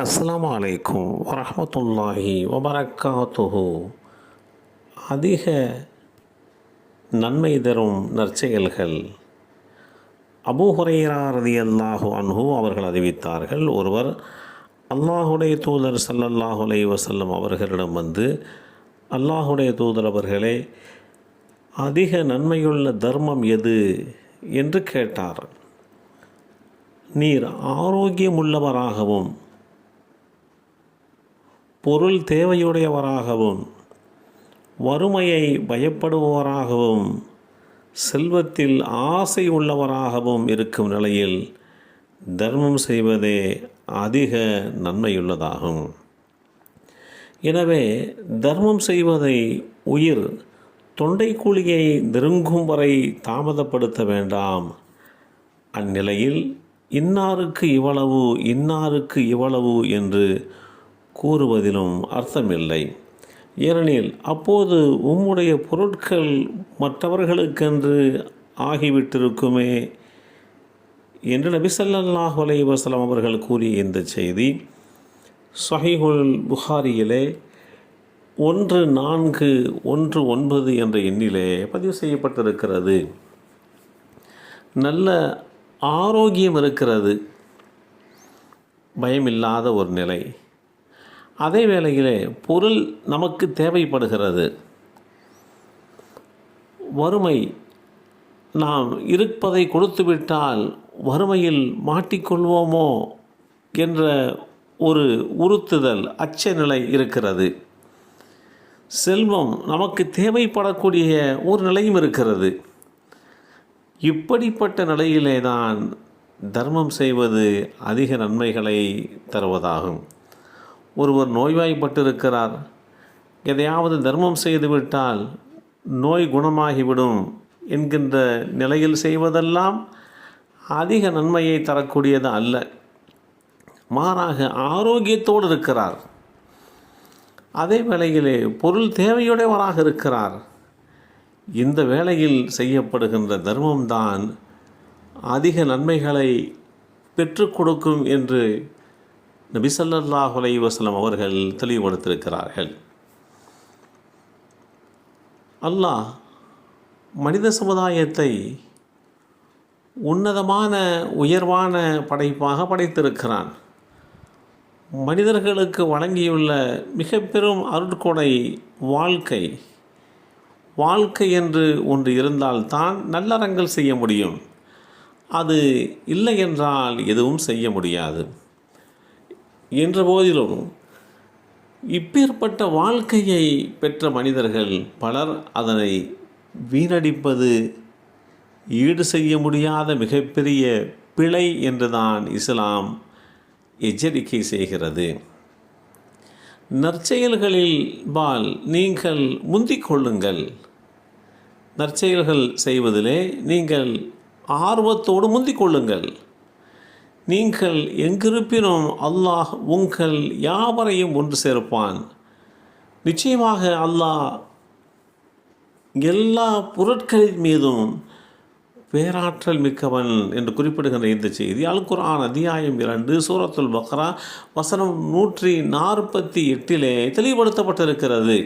அஸ்லாம் அலைக்கும் வரமத்துல்லாஹி வபரக்காத்துஹு. அதிக நன்மை தரும் நற்செயல்கள். அபூ ஹுரைரா ரதியல்லாஹு அன்ஹு அவர்கள் அறிவித்தார்கள். ஒருவர் அல்லாஹுடைய தூதர் சல்லல்லாஹு அலை வசல்லம் அவர்களிடம் வந்து அல்லாஹுடைய தூதர் அவர்களே அதிக நன்மையுள்ள தர்மம் எது? என்று கேட்டார். நீர் ஆரோக்கியமுள்ளவராகவும் பொருள் தேவையுடையவராகவும் வறுமையை பயப்படுபவராகவும் செல்வத்தில் ஆசை உள்ளவராகவும் இருக்கும் நிலையில் தர்மம் செய்வதே அதிக நன்மையுள்ளதாகும். எனவே தர்மம் செய்வதை உயிர் தொண்டைக்குழியை நெருங்கும் வரை தாமதப்படுத்த வேண்டாம். அந்நிலையில் இன்னாருக்கு இவ்வளவு இன்னாருக்கு இவ்வளவு என்று கூறுவதிலும் அர்த்தமில்லை. ஏனெனில் அப்போது உம்முடைய பொருட்கள் மற்றவர்களுக்கென்று ஆகிவிட்டிருக்குமே என்று நபி சல்லாஹ் அலைஹி அவர்கள் கூறிய இந்த செய்தி. சஹிஹுல் புகாரியிலே ஒன்று நான்கு ஒன்று ஒன்பது என்ற எண்ணிலே பதிவு செய்யப்பட்டிருக்கிறது. நல்ல ஆரோக்கியம் இருக்கிறது. பயமில்லாத ஒரு நிலை. அதே வேளையிலே பொருள் நமக்கு தேவைப்படுகிறது. வறுமை நாம் இருப்பதை கொடுத்துவிட்டால் வறுமையில் மாட்டிக்கொள்வோமோ என்ற ஒரு உறுத்துதல் அச்ச நிலை இருக்கிறது. செல்வம் நமக்கு தேவைப்படக்கூடிய ஒரு நிலையும் இருக்கிறது. இப்படிப்பட்ட நிலையிலே தான் தர்மம் செய்வது அதிக நன்மைகளை தருவதாகும். ஒருவர் நோய்வாய்ப்பட்டிருக்கிறார். எதையாவது தர்மம் செய்துவிட்டால் நோய் குணமாகிவிடும் என்கின்ற நிலையில் செய்வதெல்லாம் அதிக நன்மையை தரக்கூடியது அல்ல. மாறாக ஆரோக்கியத்தோடு இருக்கிறார். அதே வேளையிலே பொருள் தேவையுடையவராக இருக்கிறார். இந்த வேளையில் செய்யப்படுகின்ற தர்மம்தான் அதிக நன்மைகளை பெற்றுக் கொடுக்கும் என்று நபி ஸல்லல்லாஹு அவர்கள் தெளிவுபடுத்திருக்கிறார்கள் அல்லாஹ் மனித சமுதாயத்தை உன்னதமான உயர்வான படைப்பாக படைத்திருக்கிறான். மனிதர்களுக்கு வழங்கியுள்ள மிக பெரும் அருட்கொடை வாழ்க்கை வாழ்க்கை என்று ஒன்று இருந்தால்தான் நல்லறங்கள் செய்ய முடியும். அது இல்லை என்றால் எதுவும் செய்ய முடியாது. என்ற போதிலும் இப்பேற்பட்ட வாழ்க்கையை பெற்ற மனிதர்கள் பலர் அதனை வீணடிப்பது ஈடு செய்ய முடியாத மிகப்பெரிய பிழை என்றுதான் இஸ்லாம் எச்சரிக்கை செய்கிறது. நற்செயல்களில் பால் நீங்கள் முந்திக் கொள்ளுங்கள். நற்செயல்கள் செய்வதிலே நீங்கள் ஆர்வத்தோடு முந்திக் கொள்ளுங்கள். நீங்கள் எங்கிருப்பினும் அல்லாஹ் உங்கள் யாவரையும் ஒன்று சேர்ப்பான். நிச்சயமாக அல்லாஹ் எல்லா பொருட்களின் மீதும் பேராற்றல் மிக்கவன் என்று குறிப்பிடுகின்ற இந்த செய்தி. அல் குரான் அத்தியாயம் இரண்டு சூரத்துல் பக்ரா வசனம் நூற்றி நாற்பத்தி எட்டிலே தெளிவுபடுத்தப்பட்டிருக்கிறது.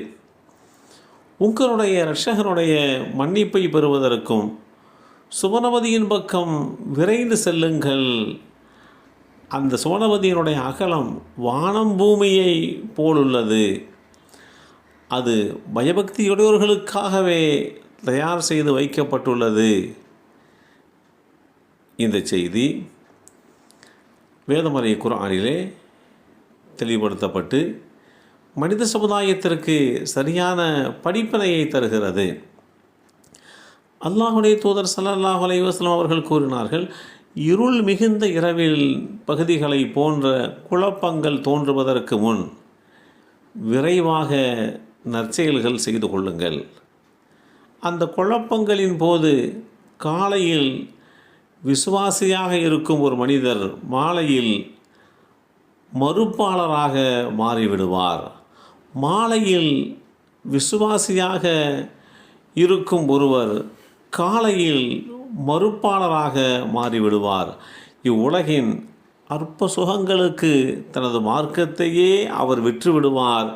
உங்களுடைய இரட்சகனுடைய மன்னிப்பை பெறுவதற்கும் சுவனவதியின் பக்கம் விரைந்து செல்லுங்கள் அந்த சுவனவதியினுடைய அகலம் வானம் பூமியை போலுள்ளது. அது பயபக்தியுடையவர்களுக்காகவே தயார் செய்து வைக்கப்பட்டுள்ளது. இந்த செய்தி வேதமறை குரானிலே தெளிவுபடுத்தப்பட்டு மனித சமுதாயத்திற்கு சரியான படிப்பனையை தருகிறது. அல்லாஹுடைய தூதர் சல்லாஹ் அலைவாஸ்லாம் அவர்கள் கூறினார்கள் இருள் மிகுந்த இரவில் பகுதிகளை போன்ற குழப்பங்கள் தோன்றுவதற்கு முன் விரைவாக நற்செயல்கள் செய்து கொள்ளுங்கள். அந்த குழப்பங்களின் போது காலையில் விசுவாசியாக இருக்கும் ஒரு மனிதர் மாலையில் மறுப்பாளராக மாறிவிடுவார். மாலையில் விசுவாசியாக இருக்கும் ஒருவர் காலையில் மறுப்பாளராக மாறிவிடுவார். இவ்வுலகின் அற்ப சுகங்களுக்கு தனது மார்க்கத்தையே அவர் விற்றுவிடுவார்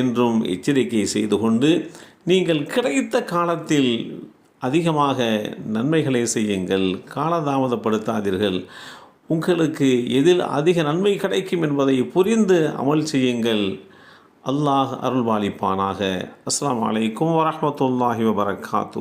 என்றும் எச்சரிக்கை செய்து கொண்டு நீங்கள் கிடைத்த காலத்தில் அதிகமாக நன்மைகளை செய்யுங்கள் காலதாமதப்படுத்தாதீர்கள். உங்களுக்கு எதில் அதிக நன்மை கிடைக்கும் என்பதை புரிந்து அமல் செய்யுங்கள். அல்லாஹ் அருள்வாளிப்பானாக அஸ்லாம் அலைக்கும் வரமத்துல்லாஹி வபரகாத்து